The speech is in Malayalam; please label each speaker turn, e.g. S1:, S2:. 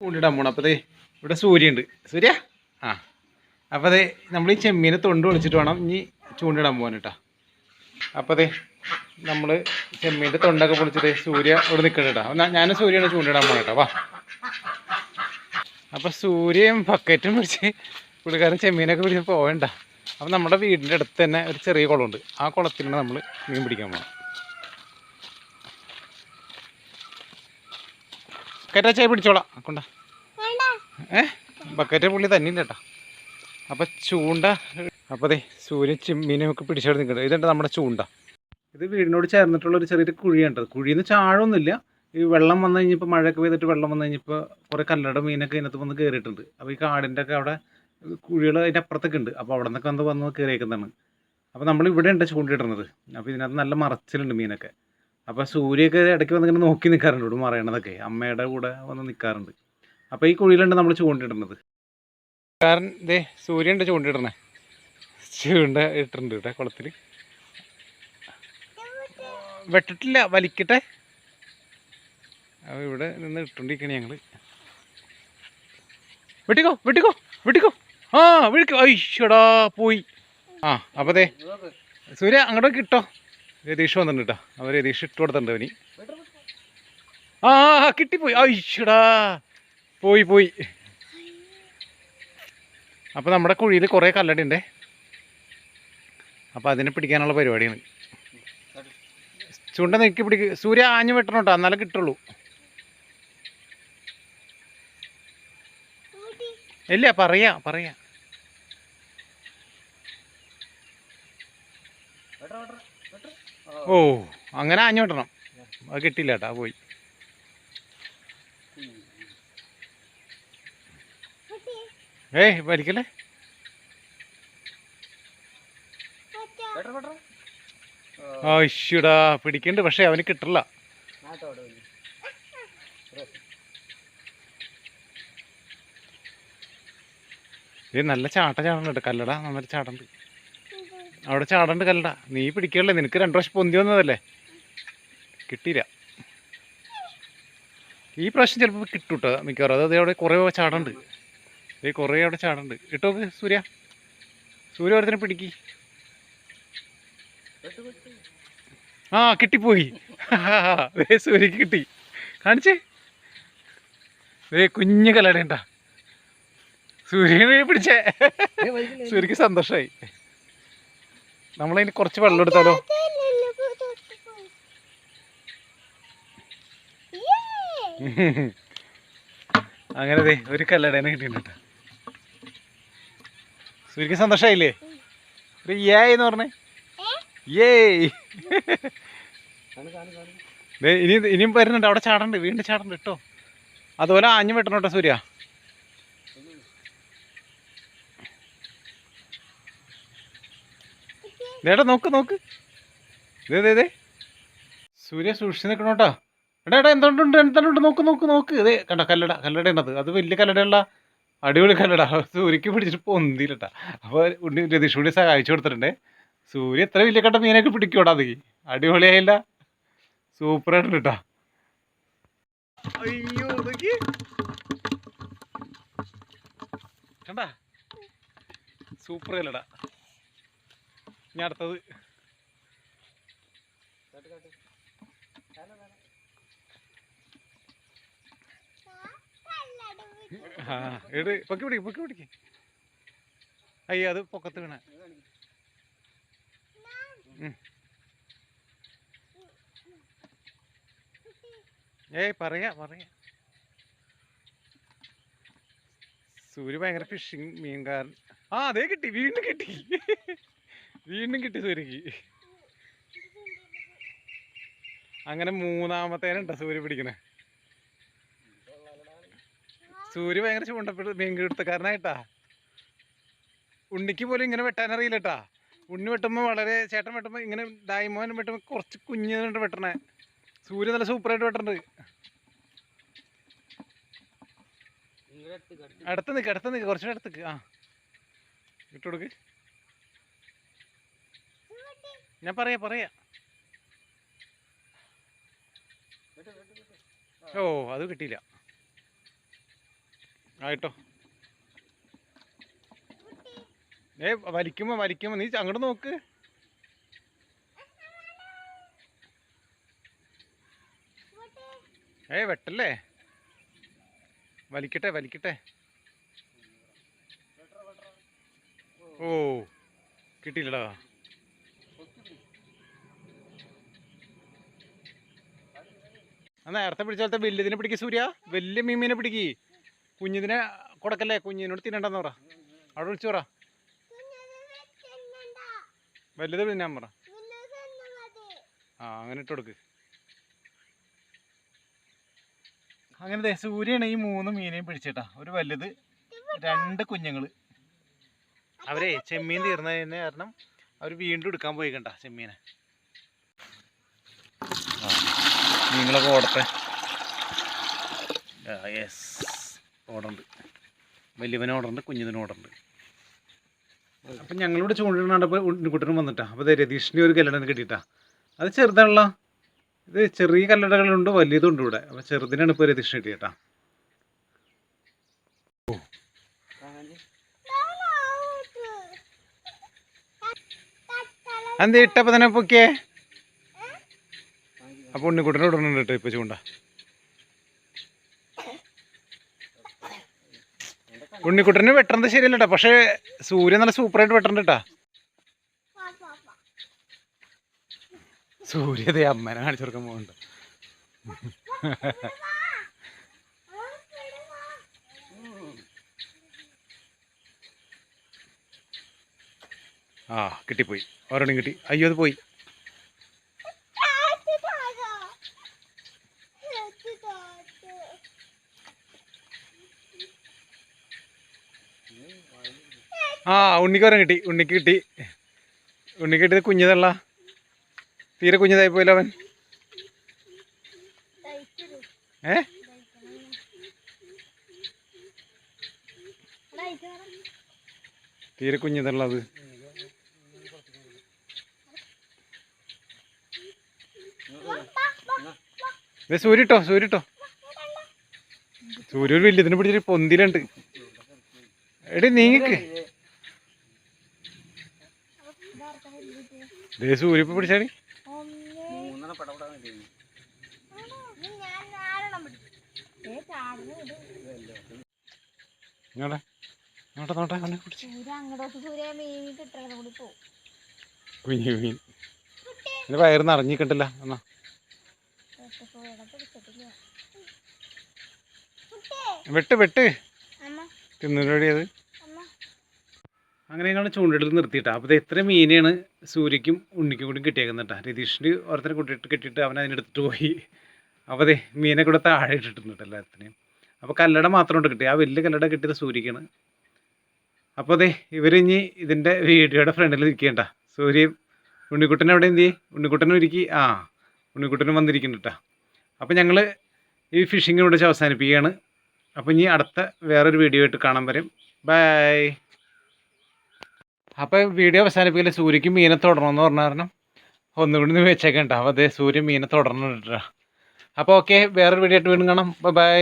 S1: ചൂണ്ടിടാൻ പോണം. അപ്പോൾ ഇവിടെ സൂര്യ ഉണ്ട് സൂര്യ? ആ. അപ്പോൾ അതെ നമ്മൾ ഈ ചെമ്മീനെ തൊണ്ട് വിളിച്ചിട്ട് വേണം ഇനി ചൂണ്ടിടാൻ പോകാൻ കേട്ടോ. അപ്പോൾ അതെ നമ്മൾ ചെമ്മീന്റെ തൊണ്ടൊക്കെ പൊളിച്ചിട്ട് സൂര്യ ഇവിടെ നിൽക്കണം കേട്ടോ. ഞാൻ സൂര്യയാണ് ചൂണ്ടിടാൻ പോകണം കേട്ടോ. വാ. അപ്പോൾ സൂര്യയും ബക്കറ്റും പിടിച്ച് പുള്ളിക്കാരൻ ചെമ്മീനൊക്കെ പിടിച്ച് പോകണ്ട അപ്പോൾ നമ്മുടെ വീടിന്റെ അടുത്ത് തന്നെ ഒരു ചെറിയ കുളമുണ്ട്. ആ കുളത്തിലാണ് നമ്മൾ മീൻ പിടിക്കാൻ പോകണം ബക്കറ്റ് ചായ പിടിച്ചോളാം. കൊണ്ട. ഏ? ബക്കറ്റ് പുള്ളി തന്നെ കേട്ടോ. അപ്പോൾ ചൂണ്ട അപ്പോൾ അതെ സൂര്യൻ ചെമ്മീനൊക്കെ പിടിച്ചെടുത്ത് നിൽക്കുന്നത് ഇതുണ്ട് നമ്മുടെ ചൂണ്ട? ഇത് വീടിനോട് ചേർന്നിട്ടുള്ള ഒരു ചെറിയൊരു കുഴിയുണ്ട് കുഴിയിൽ നിന്ന് ചാഴൊന്നുമില്ല. ഈ വെള്ളം വന്നു കഴിഞ്ഞപ്പോൾ മഴയൊക്കെ പെയ്തിട്ട് വെള്ളം വന്നു കഴിഞ്ഞപ്പോൾ കുറേ കല്ലട മീനൊക്കെ ഇതിനകത്ത് വന്ന് കയറിയിട്ടുണ്ട് അപ്പോൾ ഈ കാടിന്റെ ഒക്കെ അവിടെ കുഴികൾ അതിന്റെ അപ്പുറത്തൊക്കെ ഉണ്ട്. അപ്പോൾ അവിടെ നിന്നൊക്കെ വന്ന് വന്ന് കയറിയേക്കുന്നതാണ് അപ്പോൾ നമ്മൾ ഇവിടെ ഉണ്ട് ചൂണ്ടിടുന്നത്. അപ്പോൾ ഇതിനകത്ത് നല്ല മറച്ചിലുണ്ട് മീനൊക്കെ. അപ്പോൾ സൂര്യയൊക്കെ ഇടയ്ക്ക് വന്ന് ഇങ്ങനെ നോക്കി നിൽക്കാറുണ്ട് ഇവിടെ മറയണതൊക്കെ. അമ്മയുടെ കൂടെ വന്ന് നിൽക്കാറുണ്ട് അപ്പോൾ ഈ കുഴിയിലുണ്ട് നമ്മൾ ചൂണ്ടിടുന്നത്. കാരണം ഇതേ സൂര്യന്റെ ചൂണ്ടിടണേ ചൂണ്ട ഇട്ടിട്ടുണ്ട് ഇവിടെ കുളത്തിൽ വെട്ടിട്ടില്ല. വലിക്കട്ടെ. അപ്പോൾ ഇവിടെ നിന്ന് ഇട്ടുകൊണ്ടിരിക്കണേ ഞങ്ങൾ വെട്ടിക്കോ വെട്ടിക്കോ വെട്ടിക്കോ. ആ വിളിക്കോ. ഐശ്വടാ പോയി. ആ അപ്പോൾ അതെ സൂര്യ അങ്ങോട്ടൊക്കെ ഇട്ടോ. രതീഷ് വന്നിട്ടുണ്ട് കേട്ടോ. അവർ രതീഷ് ഇട്ട് കൊടുത്തിട്ടുണ്ട് അവന് ആ കിട്ടിപ്പോയി. ഐശ്വടാ പോയി പോയി. അപ്പോൾ നമ്മുടെ കുഴിയിൽ കുറേ ഉണ്ടേ അപ്പോൾ അതിനെ പിടിക്കാനുള്ള പരിപാടിയാണ്. ചുണ്ട നീക്കി പിടിക്ക്. സൂര്യ ആഞ്ഞു വെട്ടണം കേട്ടോ. എന്നാലേ കിട്ടുള്ളൂ. ഇല്ല പറയാ പറയാ. ഓ അങ്ങനെ ആഞ്ഞോട്ടണം. അത് കിട്ടില്ല കേട്ടാ പോയി. ഏയ് വലിക്കല്ലേ ഐശ്വടാ പിടിക്കണ്ട് പക്ഷെ അവന് കിട്ടില്ല ഇത് നല്ല ചാട്ട ചാടണ്ട് കല്ലട നന്നായിട്ട് ചാടണ്ട്. അവിടെ ചാടണ്ട് കല്ലട. നീ പിടിക്കല്ലേ? നിനക്ക് രണ്ടു പ്രാവശ്യം പൊന്തി വന്നതല്ലേ? കിട്ടിയില്ല. ഈ പ്രാവശ്യം ചിലപ്പോൾ കിട്ടും കേട്ടോ മിക്കവാറും. അതായത് അവിടെ കുറേ ചാടണ്ട്. ഈ കുറേ അവിടെ ചാടണ്ട്. കിട്ടോ സൂര്യ. സൂര്യ ഓരോരുത്തരെ പിടിക്കി. ആ കിട്ടിപ്പോയി. ദേ സൂര്യക്ക് കിട്ടി. കാണിച്ചേ? ദേ കുഞ്ഞു കലടേണ്ട സൂര്യനെ പിടിച്ചേ. സൂര്യക്ക് സന്തോഷമായി നമ്മളതിന് കുറച്ച് വെള്ളം എടുത്താലോ? അങ്ങനെ ദേ ഒരു കല്ലടേനെ കിട്ടിയിട്ടുണ്ട് സൂര്യക്ക് സന്തോഷമായില്ലേ ഒരു ഏ എന്ന് പറഞ്ഞേ. ഏ? ഇനി ഇനിയും വരുന്നുണ്ട്. അവിടെ ചാടണ്ട് വീണ്ടും ചാടണ്ട് കേട്ടോ. അതുപോലെ ആഞ്ഞു വെട്ടണം കേട്ടോ സൂര്യ. ദേടാ നോക്ക് നോക്ക്. ഇതേ ദേ സൂര്യ സൂക്ഷിച്ച് നിൽക്കണം കേട്ടോ. എടാ എടാ എന്തുണ്ട് എന്തുണ്ട് നോക്ക് നോക്ക് നോക്ക്. ഇതേ കണ്ട കല്ലട കല്ലടയാണത് അത് വലിയ കല്ലടയുള്ള അടിപൊളി കല്ലട. സൂര്യക്ക് പിടിച്ചിട്ട് പൊന്തിയില്ലട്ടാ അപ്പോൾ ഉണ്ണി രതീഷ് കൂടി സഹായിച്ചു കൊടുത്തിട്ടുണ്ട്. സൂര്യ എത്ര വലിയ കണ്ട മീനൊക്കെ പിടിക്കൂടാ അത്. അടിപൊളിയായില്ല. സൂപ്പർ ആയിട്ടുണ്ട് കേട്ടാ. അയ്യോ സൂപ്പർ അല്ലടാ ഞാൻ അടുത്തത്. ആ എട് പൊക്കി പിടിക്ക് പൊക്കി പിടിക്ക്. അയ്യ അത് പൊക്കത്ത് വീണ. ഏയ് പറയാ പറയാ. സൂര്യ ഭയങ്കര ഫിഷിങ് മീൻകാരൻ. ആ അതേ കിട്ടി വീണ്ടും കിട്ടി. വീണ്ടും കിട്ടി സൂര്യക്ക് അങ്ങനെ മൂന്നാമത്തേനുണ്ടോ സൂര്യ പിടിക്കണേ. സൂര്യ ഭയങ്കര ചൂണ്ടപ്പെട്ട് മീൻ കിടുത്തക്കാരനായിട്ടാ ഉണ്ണിക്ക് പോലും ഇങ്ങനെ വെട്ടാനറിയില്ലട്ടാ ഉണ്ണി വെട്ടുമ്പോൾ വളരെ ചേട്ടൻ വെട്ടുമ്പോൾ ഇങ്ങനെ ഡായ്മോൻ വെട്ടുമ്പോൾ കുറച്ച് കുഞ്ഞുണ്ട് വെട്ടണേ. സൂര്യ നല്ല സൂപ്പറായിട്ട് വെട്ടണ്ട്. അടുത്ത് നിൽക്ക് അടുത്ത് നിൽക്ക് കുറച്ചുകൂടെ അടുത്തേക്ക് ആ. ഇട്ട് കൊടുക്ക്. ഞാൻ പറയാ പറയാ. ഓ അത് കിട്ടിയില്ല. ആയിട്ടോ ഏ വലിക്കുമ്പോ വലിക്കുമ്പോ നീ അങ്ങോട്ട് നോക്ക്. ഏ വെട്ടല്ലേ? വലിക്കട്ടെ വലിക്കട്ടെ. ഓ കിട്ടിയില്ലടാ. നേരത്തെ പിടിച്ച പോലത്തെ വലിയതിനെ പിടിക്ക് സൂര്യ. വലിയ മീമീനെ പിടിക്ക്. കുഞ്ഞിതിനെ കൊടുക്കല്ലേ? കുഞ്ഞിനോട് തിന്നണ്ടെന്ന് പറ. അവിടെ വിളിച്ചു പറ. വലുത് തിന്നാൻ പറ. ആ അങ്ങനെ ഇട്ട് കൊടുക്ക്. അങ്ങനെ ദേ സൂര്യയാണ് ഈ മൂന്ന് മീനെയും പിടിച്ചിട്ടാ. ഒരു വലുത് രണ്ട് കുഞ്ഞുങ്ങൾ. അവരെ ചെമ്മീൻ തീർന്നതിന് കാരണം അവർ വീണ്ടും എടുക്കാൻ പോയിക്കണ്ട കണ്ട ചെമ്മീനെ. മീനുകളൊക്കെ ഓടട്ടെ. യെസ് ഓടുണ്ട്. വലിയവനും ഓടുന്നുണ്ട് കുഞ്ഞിനും ഓടുന്നുണ്ട് അപ്പം ഞങ്ങളിവിടെ ചൂണ്ടിടണ്ടപ്പോൾ ഉണ്ണിക്കുട്ടനും വന്നിട്ടാ. അപ്പോൾ രതീഷിന്റെ ഒരു കല്ലടന്ന് കിട്ടിയിട്ടാ. അത് ചെറുതാണല്ലോ. ഇത് ചെറിയ കല്ലടകളുണ്ട് വലിയതുണ്ട് ഇവിടെ. അപ്പോൾ ചെറുതിനാണ് ഇപ്പോൾ രതീഷിന് കിട്ടിയിട്ടാ. എന്ത് ഇട്ടപ്പോൾ തന്നെ പൊക്കിയേ? അപ്പോൾ ഉണ്ണിക്കുട്ടനോട് ഇടുന്നുണ്ട് കേട്ടോ ഇപ്പോൾ ചൂണ്ട. ഉണ്ണിക്കുട്ടന് വെട്ടണത് ശരിയല്ല കേട്ടോ പക്ഷേ സൂര്യൻ നല്ല സൂപ്പറായിട്ട് വെട്ടണ്ട സൂര്യതേ അമ്മനെ കാണിച്ചു കൊടുക്കാൻ പോകുന്നുണ്ട് ആ കിട്ടിപ്പോയി. ഒരെണ്ണം കിട്ടി. അയ്യോ അത് പോയി ആ ഉണ്ണിക്ക് ഒരെണ്ണം കിട്ടി. ഉണ്ണിക്ക് കിട്ടി. ഉണ്ണിക്ക് കിട്ടിയത് കുഞ്ഞതല്ല തീരെ കുഞ്ഞതായി പോയില്ല അവൻ. ഏ? തീരെ കുഞ്ഞതല്ല അത്. സൂര്യട്ടോ സൂര്യട്ടോ. സൂര്യ വലിയതിനെ പിടിച്ചിട്ട് പൊന്തിലുണ്ട് എടി നീങ്ങിക്ക് ദേ സൂര്യ ഇപ്പൊ പിടിച്ചാടി ഇങ്ങോട്ടെ നോട്ടെ നോട്ടെ അവനെ പിടിച്ച്
S2: അങ്ങോട്ട് സൂര്യ മീൻ കിട്ടണത് കൂടി പിടിച്ചാണ്
S1: കുഞ്ഞു മീൻ. എന്റെ വയറ് നിറഞ്ഞിക്കണ്ടല്ല എന്നാ. വെട്ട് വെട്ട്. തിന്നടി അത്. അങ്ങനെ ഞങ്ങൾ ചൂണ്ടിടൽ നിർത്തിയിട്ടാ. അപ്പോൾ ഇത്ര മീനാണ് സൂര്യക്കും ഉണ്ണിക്കും കൂടി കിട്ടിയേക്കുന്നിട്ടാ രതീഷിന്റെ ഓരോരുത്തരെ കൂട്ടിയിട്ട് കിട്ടിയിട്ട് അവൻ അതിനെടുത്തിട്ട് പോയി. അപ്പോൾ അതെ മീനെ കൂടെ താഴെ ഇട്ടിട്ടുണ്ട് എല്ലാത്തിനെയും. അപ്പോൾ കല്ലട മാത്രം കിട്ടി. ആ വലിയ കല്ലട കിട്ടിയത് സൂര്യക്കാണ്. അപ്പോൾ അതെ ഇവരിഞ്ഞി ഇതിന്റെ വീഡിയോയുടെ ഫ്രണ്ടിൽ ഇരിക്കേണ്ട സൂര്യയും ഉണ്ണിക്കുട്ടൻ എവിടെ എന്ത് ചെയ്യും? ഉണ്ണിക്കുട്ടനും ഇരിക്കി ആ ഉണ്ണിക്കുട്ടനും വന്നിരിക്കുന്നുട്ടാ അപ്പോൾ ഞങ്ങൾ ഈ ഫിഷിംഗ് ഇവിടെ അവസാനിപ്പിക്കുകയാണ്. അപ്പോൾ ഇനി അടുത്ത വേറൊരു വീഡിയോ ആയിട്ട് കാണാൻ വരും. ബൈ. അപ്പോൾ വീഡിയോ അവസാനിപ്പിക്കില്ല സൂര്യക്ക് മീനെ തുടരണമെന്ന് പറഞ്ഞ കാരണം ഒന്നുകൂടി നിന്ന് വെച്ചേക്കണ്ട. അപ്പോൾ അതേ സൂര്യൻ മീനെ കേട്ടോ അപ്പോൾ ഓക്കെ വേറൊരു വീഡിയോ ആയിട്ട് വീണ്ടും കാണാം. ബൈ